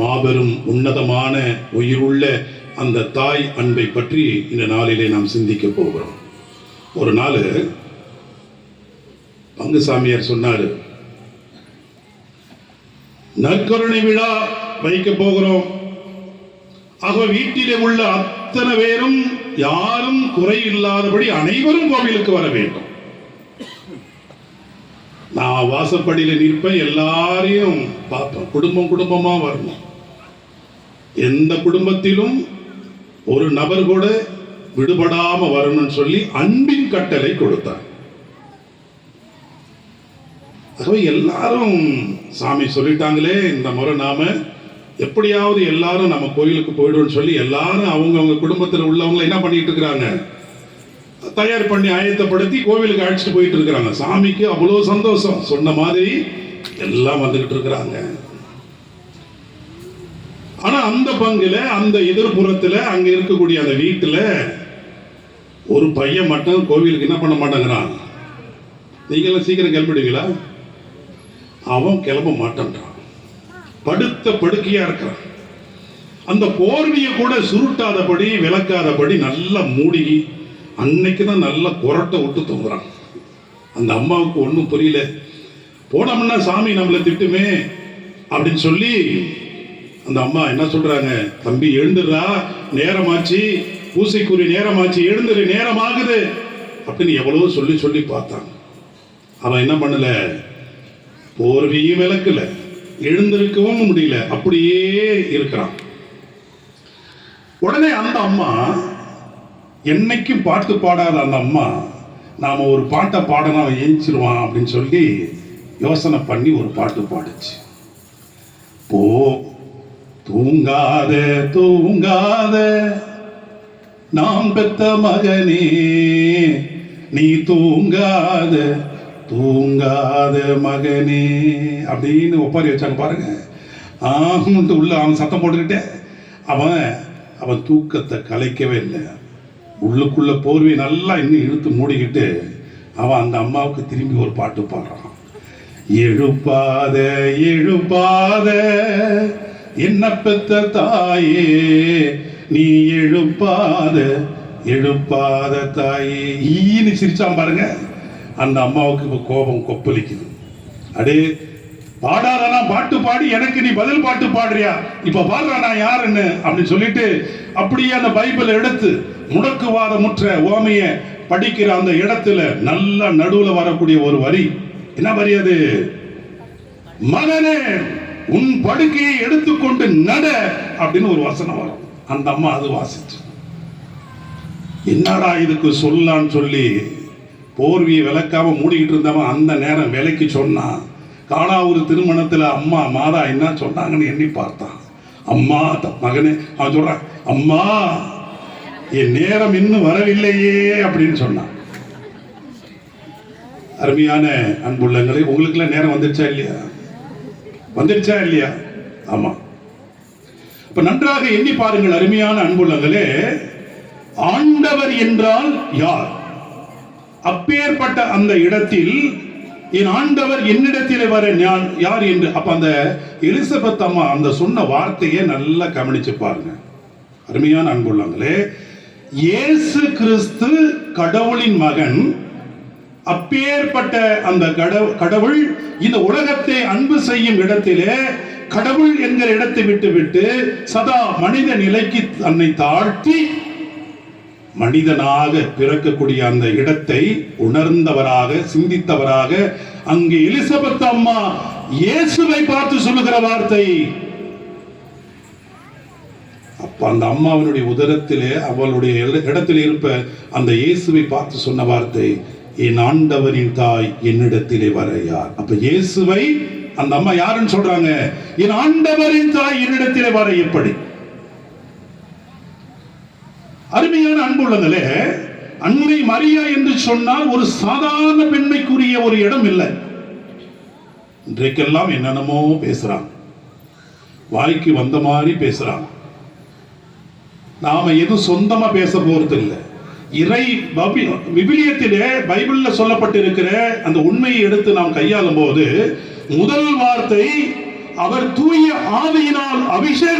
மாபெரும் உன்னதமான உயிருள்ள அந்த தாய் அன்பை பற்றி இந்த நாளிலே நாம் சிந்திக்க போகிறோம். ஒரு நாள் பங்குசாமியார் சொன்னார் நற்கருணை விழா வைக்க போகிறோம். ஆக வீட்டிலே உள்ள அத்தனை பேரும் யாரும் குறை இல்லாதபடி அனைவரும் கோவிலுக்கு வர வேண்டும். நான் வாசப்படியில் நிற்பேன் எல்லாரையும் பார்ப்பேன். குடும்பம் குடும்பமா வரணும். எந்த குடும்பத்திலும் ஒரு நபர் கூட விடுபடாம வரணும்னு சொல்லி அன்பின் கட்டளை கொடுத்தார். ஆகவே எல்லாரும் சாமி சொல்லிட்டாங்களே இந்த முறை நாம எப்படியாவது எல்லாரும் நம்ம கோயிலுக்கு போயிடுவோம்னு சொல்லி எல்லாரும் அவங்கவுங்க குடும்பத்தில் உள்ளவங்க என்ன பண்ணிட்டு இருக்கிறாங்க? தயார் பண்ணி ஆயத்தப்படுத்தி கோவிலுக்கு அழைச்சிட்டு போயிட்டு இருக்கிறாங்க. சாமிக்கு அவ்வளோ சந்தோஷம். சொன்ன மாதிரி எல்லாம் வந்துகிட்டு இருக்கிறாங்க. ஆனா அந்த பங்குல அந்த எதிர்ப்புறத்துல அங்க இருக்கக்கூடிய அந்த வீட்டுல ஒரு பையன் மட்டும் கோவிலுக்கு என்ன பண்ண மாட்டேங்கிறான்? நீங்களாம் சீக்கிரம் கிளம்பிடுவீங்களா? அவன் கிளம்ப மாட்டேன்றான். படுத்த படுக்கையா இருக்கிறான். அந்த போர்வியை கூட சுருட்டாதபடி விளக்காதபடி நல்லா மூடி அன்னைக்கு தான் நல்லா குரட்டை விட்டு தூங்குறான். அந்த அம்மாவுக்கு ஒன்றும் புரியல. போனோம்னா சாமி நம்மளை திட்டுமே அப்படின்னு சொல்லி அந்த அம்மா என்ன சொல்றாங்க? தம்பி எழுந்துடுறா. நேரமாச்சு. பூசைக்குரிய நேரமாச்சு. எழுந்துரு. நேரமாகுது. அப்படின்னு எவ்வளவோ சொல்லி சொல்லி பார்த்தான். அவன் என்ன பண்ணல? போர்வையும் விளக்கல. எழுந்திருக்கவும் முடியல. அப்படியே இருக்கிறான். உடனே அந்த அம்மா என்னைக்கும் பாட்டு பாடாத அந்த அம்மா நாம ஒரு பாட்டை பாடனா அவன் ஏஞ்சிருவான் அப்படின்னு சொல்லி யோசனை பண்ணி ஒரு பாட்டு பாடுச்சு. போ தூங்காத தூங்காத நாம் பெத்த மகனே நீ தூங்காத தூங்காத மகனே அப்படின்னு ஒப்பாரி வச்சாங்க பாருங்க. ஆஹுன்ட்டு உள்ள அவன் சத்தம் போட்டுக்கிட்டே. அவன் அவன் தூக்கத்தை கலைக்கவே இல்லை. உள்ளுக்குள்ள போர்வை நல்லா இன்னும் இழுத்து மூடிக்கிட்டு அவன் அந்த அம்மாவுக்கு திரும்பி ஒரு பாட்டு பாடுறான். எழுப்பாத எழுப்பாத என்ன பெத்த தாயே நீ எழுப்பாத எழுப்பாத தாயே. ஈன்னு சிரிச்சான் பாருங்க. அந்த அம்மாவுக்கு இப்போ கோபம் கொப்பளிக்குது. அடே பாடாதனா பாட்டு பாடி எனக்கு நீ பதில் பாட்டு பாடுறியா? இப்ப பாடுறா நான் யாருன்னு? அப்படின்னு சொல்லிட்டு அப்படியே அந்த பைபிளை எடுத்து முடக்குவாத முற்ற ஓமைய படிக்கிற அந்த இடத்துல நல்ல நடுவுல வரக்கூடிய ஒரு வரி. என்ன வரி அது? மகனே உன் படுக்கையை எடுத்துக்கொண்டு நட அப்படின்னு ஒரு வசனம் வரும். அந்த அம்மா அது வாசிச்சு. என்னடா இதுக்கு சொல்லான்னு சொல்லி போர்வியை விளக்காம மூடிக்கிட்டு இருந்தவன் அந்த நேரம் விலைக்கு சொன்னான். காணாவூர் திருமணத்துல அம்மா மாதா என்ன சொன்னாங்கன்னு எண்ணி பார்த்தான் அம்மா த- மகனே அவன் சொல்றான் அம்மா என் நேரம் இன்னும் வரவில்லையே அப்படின்னு சொன்னான் அருமையான அன்புள்ளங்களே உங்களுக்குலாம் நேரம் வந்துருச்சா இல்லையா? வந்துருச்சா இல்லையா? ஆமா. இப்ப நன்றாக எண்ணி பாருங்கள் அருமையான அன்புள்ளங்களே ஆண்டவர் என்றால் யார்? அப்பேற்பட்ட அந்த இடத்தில் என் ஆண்டவர் என்னிடத்தில் வர நான் யார் என்று? அப்ப அந்த எலிசபெத் அம்மா அந்த சொன்ன வார்த்தையை நல்லா கவனிச்சு பாருங்க. அருமையான அன்புள்ளங்களே இயேசு கிறிஸ்து கடவுளின் மகன். அப்பேற்பட்ட அந்த கடவுள் இந்த உலகத்தை அன்பு செய்யும் இடத்திலே கடவுள் என்கிற இடத்தை விட்டு விட்டு சதா மனித நிலைக்கு தன்னை தாழ்த்தி மனிதனாக பிறக்கக்கூடிய அந்த இடத்தை உணர்ந்தவராக சிந்தித்தவராக அங்கே எலிசபெத் அம்மா இயேசுவை பார்த்து சொல்லுகிற வார்த்தை. அப்ப அந்த அம்மாவினுடைய உதரத்திலே அவளுடைய இடத்தில் இருப்ப அந்த இயேசுவை பார்த்து சொன்ன வார்த்தை என் ஆண்டவரின் தாய் என்னிடத்திலே வர யார் அப்ப இயேசுவை அந்த அம்மா யாருன்னு சொல்றாங்க? என் ஆண்டவரின் தாய் என்னிடத்திலே வர எப்படி அருமையான அன்புள்ளங்களே அன்னை மரியா என்று சொன்னால் ஒரு சாதாரண பெண்மைக்குரிய ஒரு இடம் இல்லை. இன்றைக்கெல்லாம் என்னென்னமோ பேசுறான். வாய்க்கு வந்த மாதிரி பேசுறான். நாம எதுவும் சொந்தமா பேச போறது இல்லை. இறை பபி- விவிலியத்திலே பைபிள்ல சொல்லப்பட்டிருக்கிற அந்த உண்மையை எடுத்து நாம் கையாளும் போது முதல் வார்த்தை அவர் தூய ஆவியினால் அபிஷேகம்